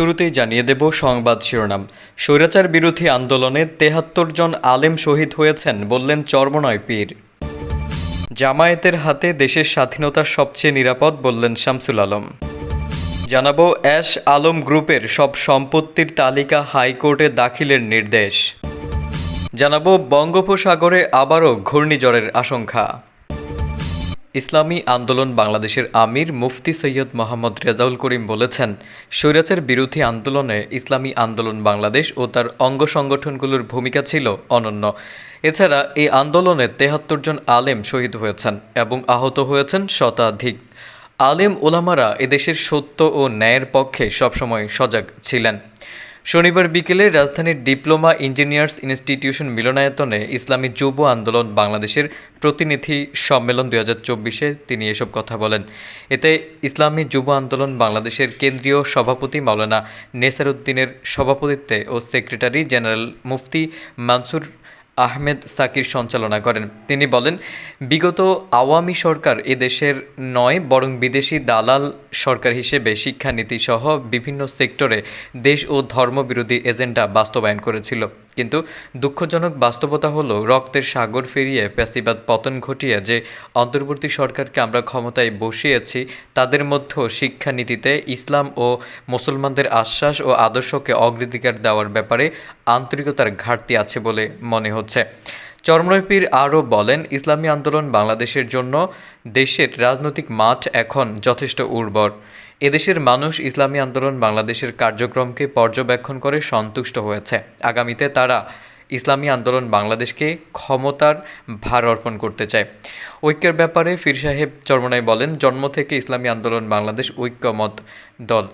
শুরুতেই জানিয়ে দেব সংবাদ শিরোনাম। স্বৈরাচার বিরোধী আন্দোলনে তেহাত্তর জন আলেম শহীদ হয়েছেন বললেন চর্মনয় পীর। জামায়াতের হাতে দেশের স্বাধীনতা সবচেয়ে নিরাপদ বললেন শামসুল আলম। জানাব অ্যাশ আলম গ্রুপের সব সম্পত্তির তালিকা হাইকোর্টে দাখিলের নির্দেশ। জানাব বঙ্গোপসাগরে আবারও ঘূর্ণিঝড়ের আশঙ্কা। ইসলামী আন্দোলন বাংলাদেশের আমির মুফতি সৈয়দ মোহাম্মদ রেজাউল করিম বলেছেন, স্বৈরাচার বিরোধী আন্দোলনে ইসলামী আন্দোলন বাংলাদেশ ও তার অঙ্গ সংগঠনগুলোর ভূমিকা ছিল অনন্য। এছাড়া এই আন্দোলনে তেহাত্তর জন আলেম শহীদ হয়েছেন এবং আহত হয়েছেন শতাধিক। আলেম ওলামারা এদেশের সত্য ও ন্যায়ের পক্ষে সবসময় সজাগ ছিলেন। শনিবার বিকেলে রাজধানীর ডিপ্লোমা ইঞ্জিনিয়ার্স ইনস্টিটিউশন মিলনায়তনে ইসলামী যুব আন্দোলন বাংলাদেশের প্রতিনিধি সম্মেলন দুই হাজার চব্বিশে তিনি এসব কথা বলেন। এতে ইসলামী যুব আন্দোলন বাংলাদেশের কেন্দ্রীয় সভাপতি মাওলানা নেসারউদ্দিনের সভাপতিত্বে ও সেক্রেটারি জেনারেল মুফতি মানসুর আহমেদ সাকির সঞ্চালনা করেন। তিনি বলেন, বিগত আওয়ামী সরকার এদেশের নয়, বরং বিদেশি দালাল সরকার হিসেবে শিক্ষানীতি সহ বিভিন্ন সেক্টরে দেশ ও ধর্মবিরোধী এজেন্ডা বাস্তবায়ন করেছিল। কিন্তু দুঃখজনক বাস্তবতা হলো, রক্তের সাগর ফিরিয়ে প্যাসিবাদ পতন ঘটিয়ে যে অন্তর্বর্তী সরকারকে আমরা ক্ষমতায় বসিয়েছি, তাদের মধ্যে শিক্ষানীতিতে ইসলাম ও মুসলমানদের আশ্বাস ও আদর্শকে অগ্রাধিকার দেওয়ার ব্যাপারে আন্তরিকতার ঘাটতি আছে বলে মনে হচ্ছে। চরমনয় পীর আরও বলেন, ইসলামী আন্দোলন বাংলাদেশের জন্য দেশের রাজনৈতিক মাঠ এখন যথেষ্ট উর্বর। এদেশের মানুষ ইসলামী আন্দোলন বাংলাদেশের কার্যক্রমকে পর্যবেক্ষণ করে সন্তুষ্ট হয়েছে। আগামীতে তারা ইসলামী আন্দোলন বাংলাদেশকে ক্ষমতার ভার অর্পণ করতে চায়। ঐক্যের ব্যাপারে ফির সাহেব চরমনাই বলেন, জন্ম থেকে ইসলামী আন্দোলন বাংলাদেশ ঐক্যমত দল।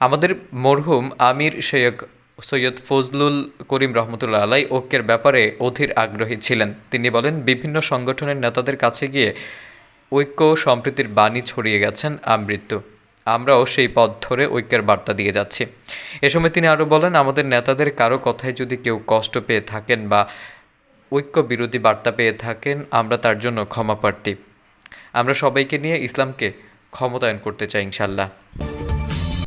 আমাদের মরহুম আমির সৈয়দ সৈয়দ ফজলুল করিম রহমতুল্লাহ আলাই ঐক্যের ব্যাপারে অধীর আগ্রহী ছিলেন। তিনি বলেন, বিভিন্ন সংগঠনের নেতাদের কাছে গিয়ে ঐক্য সম্প্রীতির বাণী ছড়িয়ে গেছেন আমৃত্যু আমরাও সেই পথ ধরে ঐক্যের বার্তা দিয়ে যাচ্ছি। এ সময় তিনি আরও বলেন, আমাদের নেতাদের কারও কথায় যদি কেউ কষ্ট পেয়ে থাকেন বা ঐক্য বিরোধী বার্তা পেয়ে থাকেন, আমরা তার জন্য ক্ষমা প্রার্থী আমরা সবাইকে নিয়ে ইসলামকে ক্ষমতায়ন করতে চাই ইনশাল্লাহ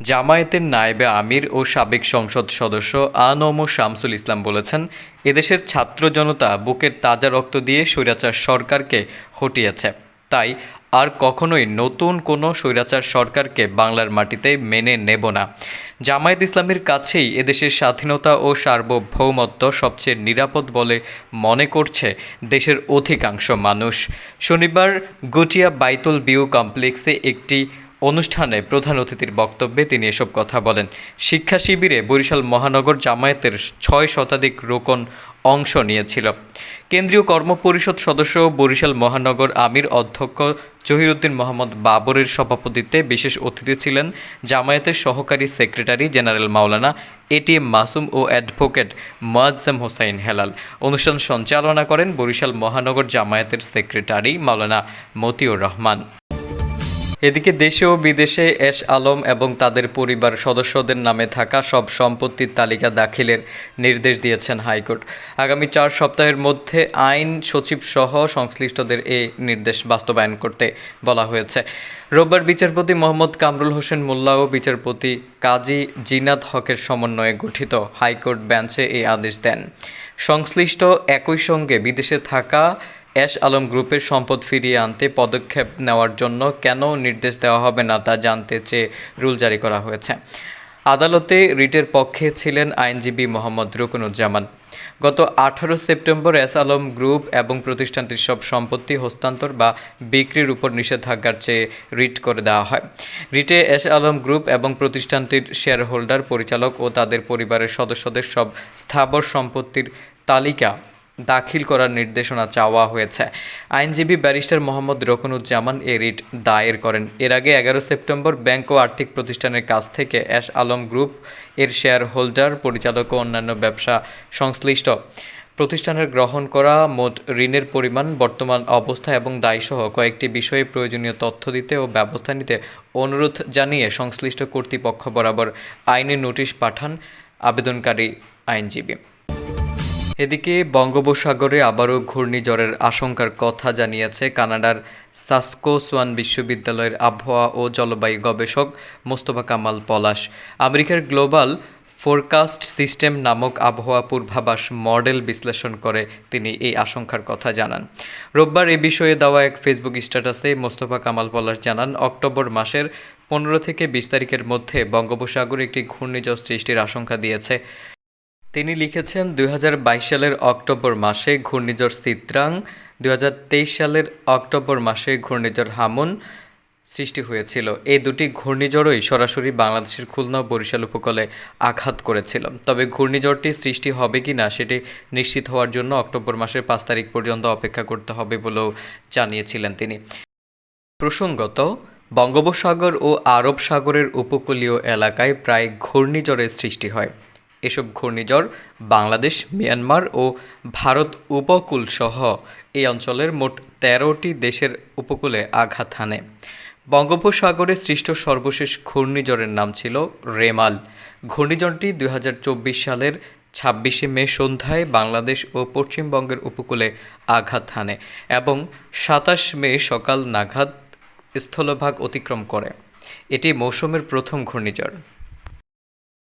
জামায়াতের নায়েবে আমির ও সাবেক সংসদ সদস্য আনম শামসুল ইসলাম বলেছেন, এদেশের ছাত্র জনতা বুকের তাজা রক্ত দিয়ে স্বৈরাচার সরকারকে হটিয়েছে। তাই আর কখনোই নতুন কোনো স্বৈরাচার সরকারকে বাংলার মাটিতে মেনে নেব না। জামায়াত ইসলামের কাছেই এদেশের স্বাধীনতা ও সার্বভৌমত্ব সবচেয়ে নিরাপদ বলে মনে করছে দেশের অধিকাংশ মানুষ। শনিবার গুটিয়া বাইতুল বিউ কমপ্লেক্সে একটি অনুষ্ঠানে প্রধান অতিথির বক্তব্যে তিনি এসব কথা বলেন। শিক্ষা শিবিরে বরিশাল মহানগর জামায়াতের ছয় শতাধিক রোকন অংশ নিয়েছিল। কেন্দ্রীয় কর্মপরিষদ সদস্য বরিশাল মহানগর আমির অধ্যক্ষ জহিরুদ্দিন মোহাম্মদ বাবরের সভাপতিত্বে বিশেষ অতিথি ছিলেন জামায়াতের সহকারী secretary general Maulana A T M Masum O advocate Moazzem Hossain Helal. অনুষ্ঠান সঞ্চালনা করেন বরিশাল মহানগর জামায়াতের সেক্রেটারি মাওলানা মতিউর রহমান। এদিকে দেশে ও বিদেশে এস আলম এবং তাদের পরিবার সদস্যদের নামে থাকা সব সম্পত্তির তালিকা দাখিলের নির্দেশ দিয়েছেন হাইকোর্ট। আগামী চার সপ্তাহের মধ্যে আইন সচিব সহ সংশ্লিষ্টদের এই নির্দেশ বাস্তবায়ন করতে বলা হয়েছে। রোববার বিচারপতি মোহাম্মদ কামরুল হোসেন মোল্লা ও বিচারপতি কাজী জিনাত হকের সমন্বয়ে গঠিত হাইকোর্ট বেঞ্চে এই আদেশ দেন। সংশ্লিষ্ট একই সঙ্গে বিদেশে থাকা অ্যাশ আলম গ্রুপের সম্পদ ফিরিয়ে আনতে পদক্ষেপ নেওয়ার জন্য কেন নির্দেশ দেওয়া হবে না তা জানতে চেয়ে রুল জারি করা হয়েছে। আদালতে রিটের পক্ষে ছিলেন আইনজীবী মোহাম্মদ রুকনুজ্জামান। গত আঠারো সেপ্টেম্বর এস আলম গ্রুপ এবং প্রতিষ্ঠানটির সব সম্পত্তি হস্তান্তর বা বিক্রির উপর নিষেধাজ্ঞার চেয়ে রিট করে দেওয়া হয়। রিটে এস আলম গ্রুপ এবং প্রতিষ্ঠানটির শেয়ার হোল্ডার পরিচালক ও তাদের পরিবারের সদস্যদের সব স্থাবর সম্পত্তির তালিকা দাখিল করার নির্দেশনা চাওয়া হয়েছে। আইনজীবী ব্যারিস্টার মোহাম্মদ রকনুজ্জামান এ রিট দায়ের করেন। এর আগে এগারো সেপ্টেম্বর ব্যাংক ও আর্থিক প্রতিষ্ঠানের কাছ থেকে অ্যাশ আলম গ্রুপ এর শেয়ার হোল্ডার পরিচালক ও অন্যান্য ব্যবসা সংশ্লিষ্ট প্রতিষ্ঠানের গ্রহণ করা মোট ঋণের পরিমাণ, বর্তমান অবস্থা এবং দায়সহ কয়েকটি বিষয়ে প্রয়োজনীয় তথ্য দিতে ও ব্যবস্থা নিতে অনুরোধ জানিয়ে সংশ্লিষ্ট কর্তৃপক্ষ বরাবর আইনি নোটিশ পাঠান আবেদনকারী আইনজীবী। এদিকে বঙ্গোপসাগরে আবারও ঘূর্ণিঝড়ের আশঙ্কার কথা জানিয়েছে কানাডার সাসকোসোয়ান বিশ্ববিদ্যালয়ের আবহাওয়া ও জলবায়ু গবেষক মোস্তফা কামাল পলাশ। আমেরিকার গ্লোবাল ফোরকাস্ট সিস্টেম নামক আবহাওয়া পূর্বাভাস মডেল বিশ্লেষণ করে তিনি এই আশঙ্কার কথা জানান। রোববার এ বিষয়ে দেওয়া এক ফেসবুক স্ট্যাটাসে মোস্তফা কামাল পলাশ জানান, অক্টোবর মাসের পনেরো থেকে বিশ তারিখের মধ্যে বঙ্গোপসাগরে একটি ঘূর্ণিঝড় সৃষ্টির আশঙ্কা দিয়েছে। তিনি লিখেছেন দুই হাজার বাইশ সালের অক্টোবর মাসে ঘূর্ণিঝড় সিত্রাং, দুই হাজার তেইশ সালের অক্টোবর মাসে ঘূর্ণিঝড় হামুন সৃষ্টি হয়েছিল। এই দুটি ঘূর্ণিঝড়ই সরাসরি বাংলাদেশের খুলনা বরিশাল উপকূলে আঘাত করেছিল। তবে ঘূর্ণিঝড়টি সৃষ্টি হবে কি না সেটি নিশ্চিত হওয়ার জন্য অক্টোবর মাসের পাঁচ তারিখ পর্যন্ত অপেক্ষা করতে হবে বলেও জানিয়েছিলেন তিনি। প্রসঙ্গত, বঙ্গোপসাগর ও আরব সাগরের উপকূলীয় এলাকায় প্রায় ঘূর্ণিঝড়ের সৃষ্টি হয়। এসব ঘূর্ণিঝড় বাংলাদেশ, মিয়ানমার ও ভারত উপকূল সহ এই অঞ্চলের মোট তেরোটি দেশের উপকূলে আঘাত হানে। বঙ্গোপসাগরে সৃষ্ট সর্বশেষ ঘূর্ণিঝড়ের নাম ছিল রেমাল। ঘূর্ণিঝড়টি দুই হাজার চব্বিশ সালের ছাব্বিশে মে সন্ধ্যায় বাংলাদেশ ও পশ্চিমবঙ্গের উপকূলে আঘাত হানে এবং সাতাশ মে সকাল নাঘাত স্থলভাগ অতিক্রম করে। এটি মৌসুমের প্রথম ঘূর্ণিঝড়।